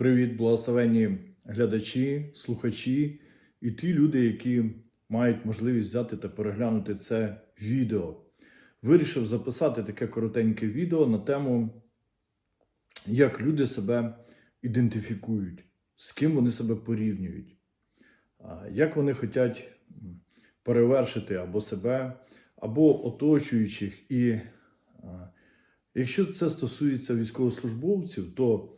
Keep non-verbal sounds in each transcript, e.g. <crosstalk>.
Привіт, благословенні глядачі, слухачі і ті люди, які мають можливість взяти та переглянути це відео. Вирішив записати таке коротеньке відео на тему, як люди себе ідентифікують, з ким вони себе порівнюють, як вони хочуть перевершити або себе, або оточуючих. І якщо це стосується військовослужбовців, то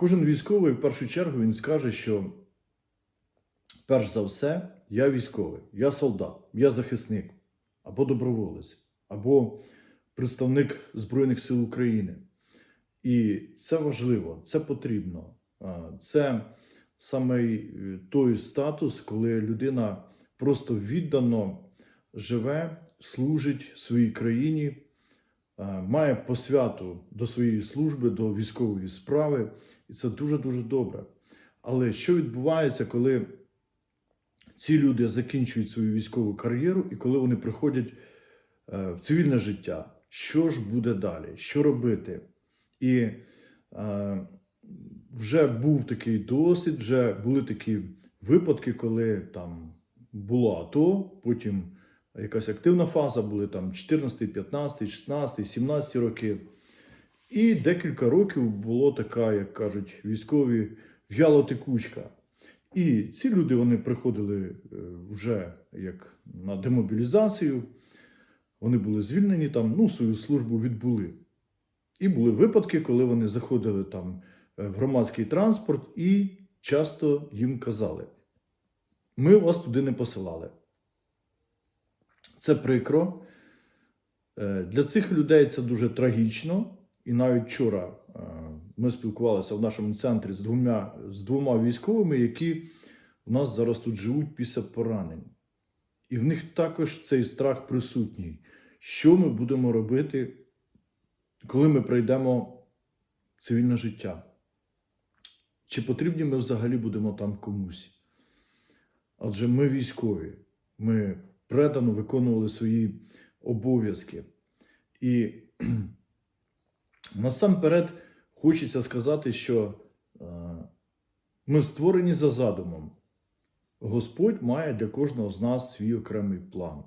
Кожен військовий в першу чергу він скаже, що перш за все я військовий, я солдат, я захисник, або доброволець, або представник Збройних сил України. І це важливо, це потрібно. Це саме е, той статус, коли людина просто віддано живе, служить своїй країні, має посвяту до своєї служби, до військової справи. І це дуже-дуже добре. Але що відбувається, коли ці люди закінчують свою військову кар'єру і коли вони приходять е, в цивільне життя? Що ж буде далі? Що робити? І е, вже був такий досвід, вже були такі випадки, коли там було АТО, потім якась активна фаза, були там 14, 15, 16, 17 роки. І декілька років було така, як кажуть, військові в'ялотекучка. І ці люди вони приходили е, вже як на демобілізацію, вони були звільнені там, ну, свою службу відбули. І були випадки, коли вони заходили там е, в громадський транспорт і часто їм казали: ми вас туди не посилали. Це прикро. Е, Для цих людей це дуже трагічно. І навіть вчора е, ми спілкувалися в нашому центрі з двома, з двома військовими, які у нас зараз тут живуть після поранень. І в них також цей страх присутній. Що ми будемо робити, коли ми пройдемо в цивільне життя? Чи потрібні ми взагалі будемо там комусь? Адже ми військові, ми предано виконували свої обов'язки. І Насамперед хочеться сказати, що е, ми створені за задумом. Господь має для кожного з нас свій окремий план.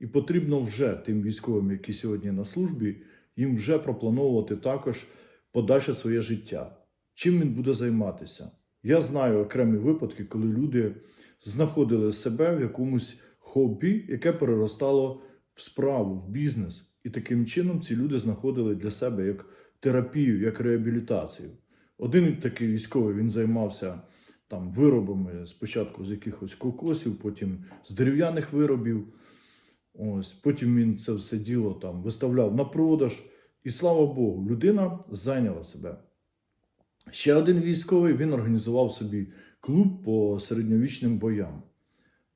І потрібно вже тим військовим, які сьогодні на службі, їм вже проплановувати також подальше своє життя. Чим він буде займатися? Я знаю окремі випадки, коли люди знаходили себе в якомусь хобі, яке переростало в справу, в бізнес. І таким чином ці люди знаходили для себе як терапію, як реабілітацію. Один такий військовий він займався там виробами спочатку з якихось кокосів, потім з дерев'яних виробів. Ось, Потім він це все діло там виставляв на продаж. І слава Богу, людина зайняла себе. Ще один військовий він організував собі клуб по середньовічним боям.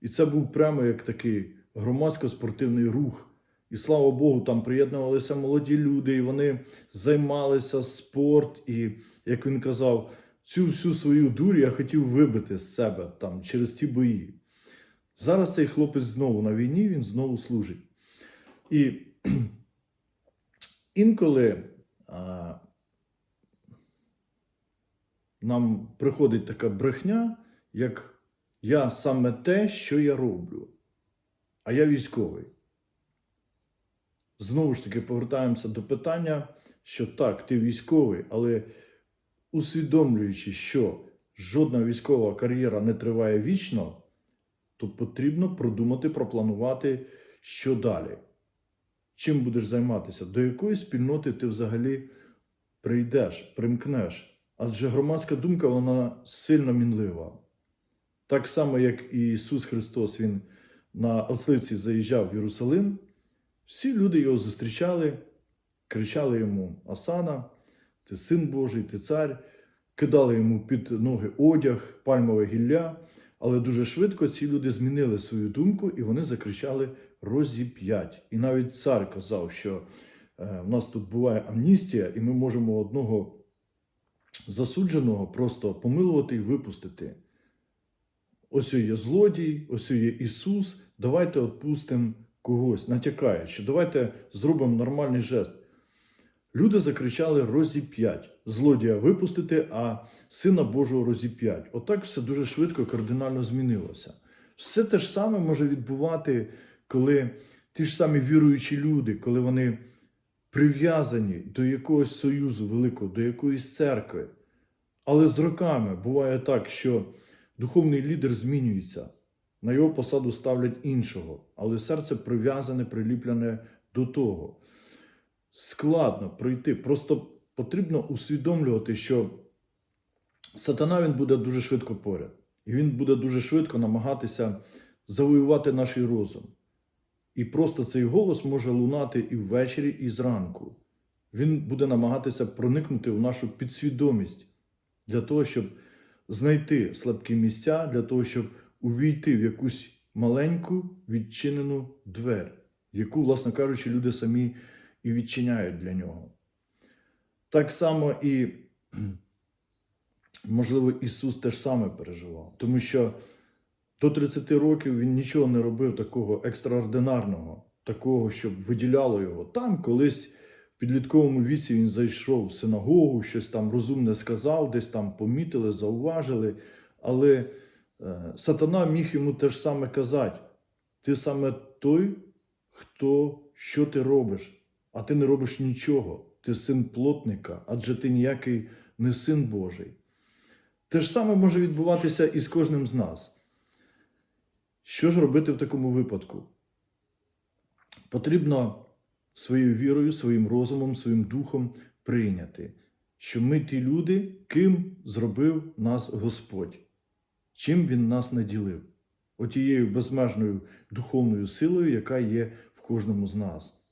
І це був прямо як такий громадсько-спортивний рух. І слава Богу, там приєднувалися молоді люди, і вони займалися спорт. І, як він казав, цю всю свою дурь я хотів вибити з себе там через ті бої. Зараз цей хлопець знову на війні, він знову служить. І <clears throat> інколи а, нам приходить така брехня, як я саме те, що я роблю, а я військовий. Знову ж таки, повертаємося до питання, що так, ти військовий, але усвідомлюючи, що жодна військова кар'єра не триває вічно, то потрібно продумати, пропланувати, що далі. Чим будеш займатися, до якої спільноти ти взагалі прийдеш, примкнеш. Адже громадська думка вона сильно мінлива. Так само, як і Ісус Христос, Він на ослиці заїжджав в Єрусалим. Всі люди його зустрічали, кричали йому: Асана, ти син Божий, ти цар, кидали йому під ноги одяг, пальмове гілля. Але дуже швидко ці люди змінили свою думку і вони закричали розіп'ять. І навіть цар казав, що е, в нас тут буває амністія, і ми можемо одного засудженого просто помилувати і випустити. Ось є злодій, ось є Ісус. Давайте відпустимо когось, натякає, що давайте зробимо нормальний жест. Люди закричали розіп'ять, злодія випустити, а сина Божого розіп'ять. Отак все дуже швидко, кардинально змінилося. Все те ж саме може відбувати, коли ті ж самі віруючі люди, коли вони прив'язані до якогось союзу великого, до якоїсь церкви. Але з роками буває так, що духовний лідер змінюється, на його посаду ставлять іншого, але серце прив'язане, приліплене до того. Складно пройти. Просто потрібно усвідомлювати, що сатана він буде дуже швидко поряд. І він буде дуже швидко намагатися завоювати наш розум. І просто цей голос може лунати і ввечері, і зранку. Він буде намагатися проникнути в нашу підсвідомість для того, щоб знайти слабкі місця, для того, щоб увійти в якусь маленьку відчинену двер, яку, власне кажучи, люди самі і відчиняють для нього. Так само і, <clears throat> можливо, Ісус теж саме переживав, тому що до 30 років він нічого не робив такого екстраординарного, такого, щоб виділяло його. Там колись в підлітковому віці він зайшов в синагогу, щось там розумне сказав, десь там помітили, зауважили. Але сатана міг йому те ж саме казати: ти саме той, хто що ти робиш, а ти не робиш нічого. Ти син плотника, адже ти ніякий не син Божий. Те ж саме може відбуватися і з кожним з нас. Що ж робити в такому випадку? Потрібно своєю вірою, своїм розумом, своїм духом прийняти, що ми ті люди, ким зробив нас Господь, чим Він нас наділив, отією безмежною духовною силою, яка є в кожному з нас.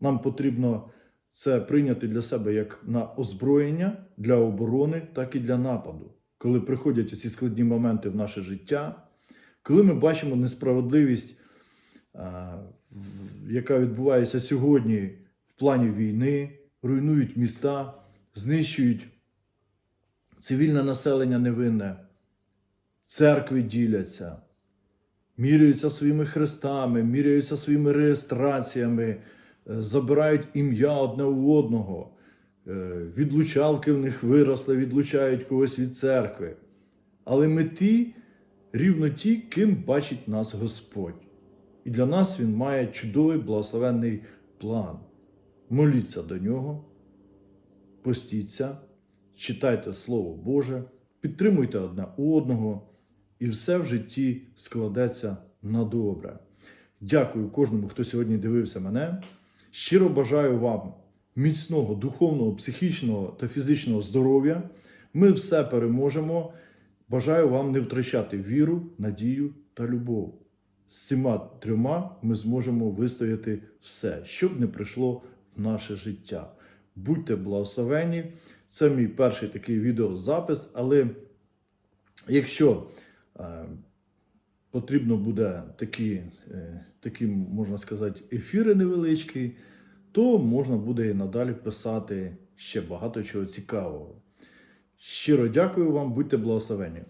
Нам потрібно це прийняти для себе як на озброєння для оборони, так і для нападу. Коли приходять ці складні моменти в наше життя, коли ми бачимо несправедливість, яка відбувається сьогодні в плані війни, руйнують міста, знищують цивільне населення невинне, церкви діляться, міряються своїми хрестами, міряються своїми реєстраціями, е, забирають ім'я одне у одного, е, відлучалки в них виросли, відлучають когось від церкви. Але ми ті, рівно ті, ким бачить нас Господь. І для нас Він має чудовий благословенний план. Моліться до нього, постіться, читайте Слово Боже, підтримуйте одне одного, і все в житті складеться на добре. Дякую кожному, хто сьогодні дивився мене. Щиро бажаю вам міцного духовного, психічного та фізичного здоров'я. Ми все переможемо. Бажаю вам не втрачати віру, надію та любов. З цими трьома ми зможемо вистояти все, що б не прийшло в наше життя. Будьте благословені. Це мій перший такий відеозапис, але якщо потрібно буде такі, е, такі, можна сказати, ефіри невеличкі, то можна буде і надалі писати ще багато чого цікавого. Щиро дякую вам, будьте благословені.